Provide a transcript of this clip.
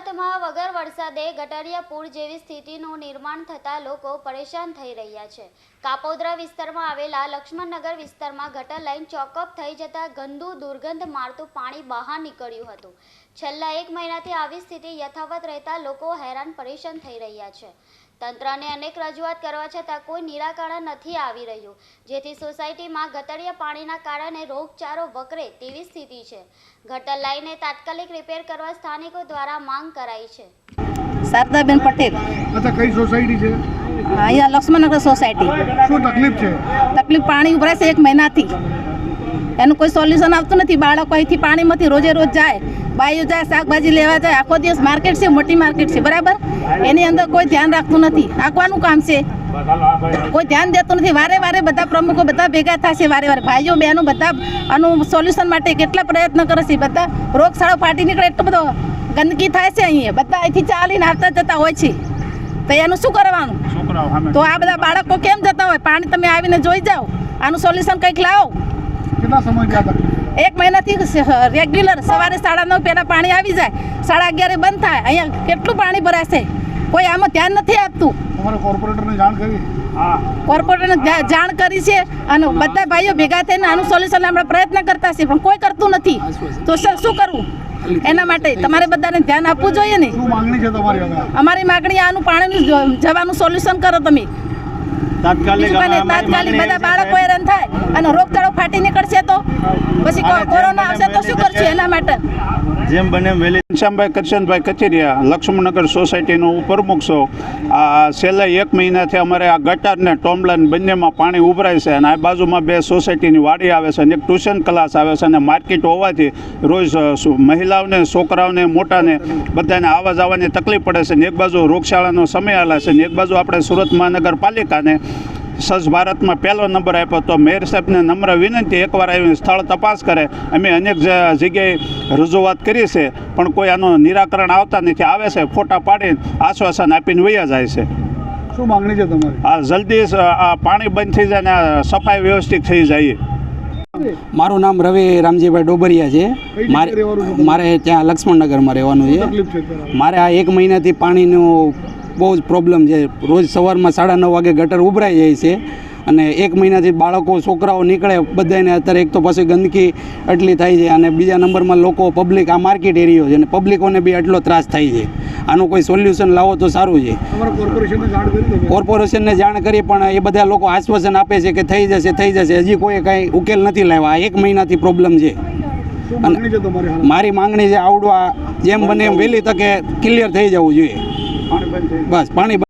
સુરતમાં વગર વરસાદે ગટરિયા પૂર જેવી સ્થિતિનું નિર્માણ થતાં લોકો પરેશાન થઈ રહ્યા છે. કાપોદ્રા વિસ્તારમાં આવેલા લક્ષ્મણનગર વિસ્તારમાં ગટર લાઇન ચોકઅપ થઈ જતાં ગંદુ દુર્ગંધ મારતું પાણી બહાર નીકળ્યું હતું. છેલ્લા એક મહિનાથી આવી સ્થિતિ યથાવત રહેતા લોકો હેરાન પરેશાન થઈ રહ્યા છે. તંત્રને અનેક રજૂઆત કરવા છતાં કોઈ નિરાકરણ નથી આવી રહ્યું. જેથી સોસાયટીમાં ગટરિયા પાણીના કારણે રોગચાળો વકરે તેવી સ્થિતિ છે. ગટર લાઈને તાત્કાલિક રિપેર કરવા સ્થાનિકો દ્વારા માંગ કરાઈ છે. શારદાબેન પટેલ. અચ્છા કઈ સોસાયટી છે? અહીંયા લક્ષ્મણનગર સોસાયટી. શું તકલીફ છે? તકલીફ પાણી ઉભરાય છે એક મહિનાથી. એનું કોઈ સોલ્યુશન આવતું નથી. બાળકો અહીંથી પાણીમાંથી રોજે રોજ જાય બાઈઓ જાય શાકભાજી લેવા જાય. આખો દિવસ માર્કેટ છે મોટી માર્કેટ છે. બરાબર? એની અંદર કોઈ ધ્યાન રાખતું નથી. આખવાનું કામ છે. કોઈ ધ્યાન દેતું નથી. વારે વારે બધા પ્રમુખો બધા ભેગા થશે વારે વારે. ભાઈઓ બહેનો બધા આનું સોલ્યુશન માટે કેટલા પ્રયત્ન કરે છે. બધા રોગશાળો ફાટી નીકળે એટલો બધો ગંદકી થાય છે અહીંયા. બધા અહીંથી ચાલીને આવતા જતા હોય છે. તો એનું શું કરવાનું? તો આ બધા બાળકો કેમ જતા હોય? પાણી તમે આવીને જોઈ જાઓ. આનું સોલ્યુશન કંઈક લાવો. કેટલા સમય એક મહિનાથી રેગ્યુલર સવારે સાડા નવ પહેલાં પાણી આવી જાય સાડા અગિયારે બંધ થાય અહીંયા કેટલું પાણી ભરાશે? કોઈ આમાં ધ્યાન નથી આપતું. તમારે કોર્પોરેટરને જાણ કરી? કોર્પોરેટરને જાણ કરી છે અને બધા ભાઈઓ ભેગા થઈને આનું સોલ્યુશન આપણે પ્રયત્ન કરતા છે પણ કોઈ કરતું નથી. તો સર શું કરવું? એના માટે તમારે બધાને ધ્યાન આપવું જોઈએ ને. શું માંગણી છે તમારી હવે અમારી માગણી આનું પાણીનું જવાનું સોલ્યુશન કરો તમે. તાત્કાલિક બધા બાળકો હેરાન થાય અને રોગચાળો ફાટી નીકળશે તો? પછી કોરોના આવશે તો શું કરશું એના માટે? જેમ બને એમ વહેલી. ઘનશ્યામભાઈ કરશનભાઈ કચેરિયા, લક્ષ્મણનગર સોસાયટીનો હું પ્રમુખ આ છેલ્લા એક મહિનાથી અમારે આ ગટર ને ટોમલન બંનેમાં પાણી ઉભરાય છે અને આ બાજુમાં બે સોસાયટીની વાડી આવે છે અને એક ટ્યુશન ક્લાસ આવે છે અને માર્કેટ હોવાથી રોજ મહિલાઓને, છોકરાઓને, મોટાને બધાને આવવા જવાની તકલીફ પડે છે ને એક બાજુ રોગશાળાનો સમય આવે છે ને એક બાજુ આપણે સુરત મહાનગરપાલિકાને સ્વચ્છ ભારતમાં પહેલો નંબર આપ્યો તો મેયર સાહેબને નમ્ર વિનંતી એકવાર આવીને સ્થળ તપાસ કરે. અમે અનેક જગ્યાએ રજૂઆત કરી છે પણ કોઈ આનું નિરાકરણ આવતા નથી. આવે છે ફોટા પાડીને આશ્વાસન આપીને વયા જાય છે. શું માંગણી છે તમારી? આ જલ્દી આ પાણી બંધ થઈ જાય ને આ સફાઈ વ્યવસ્થિત થઈ જાય. મારું નામ રવિ રામજીભાઈ ડોબરિયા છે. મારે? મારે ત્યાં લક્ષ્મણનગરમાં રહેવાનું છે. મારે આ એક મહિનાથી પાણીનું બહુ જ પ્રોબ્લેમ છે. રોજ સવારમાં સાડા નવ વાગે ગટર ઉભરાઈ જાય છે અને એક મહિનાથી બાળકો છોકરાઓ નીકળે બધાને અત્યારે એક તો પછી ગંદકી એટલી થાય છે અને બીજા નંબરમાં લોકો પબ્લિક આ માર્કેટ એરિયો છે અને પબ્લિકોને બી એટલો ત્રાસ થાય છે. આનું કોઈ સોલ્યુશન લાવો તો સારું છે. કોર્પોરેશનને જાણ કરી પણ એ બધા લોકો આશ્વાસન આપે છે કે થઈ જશે થઈ જશે. હજી કોઈ કાંઈ ઉકેલ નથી લાવ્યા. આ એક મહિનાથી પ્રોબ્લેમ છે. મારી માંગણી છે આવડવા જેમ બને એમ વહેલી તકે ક્લિયર થઈ જવું જોઈએ. બસ પાણી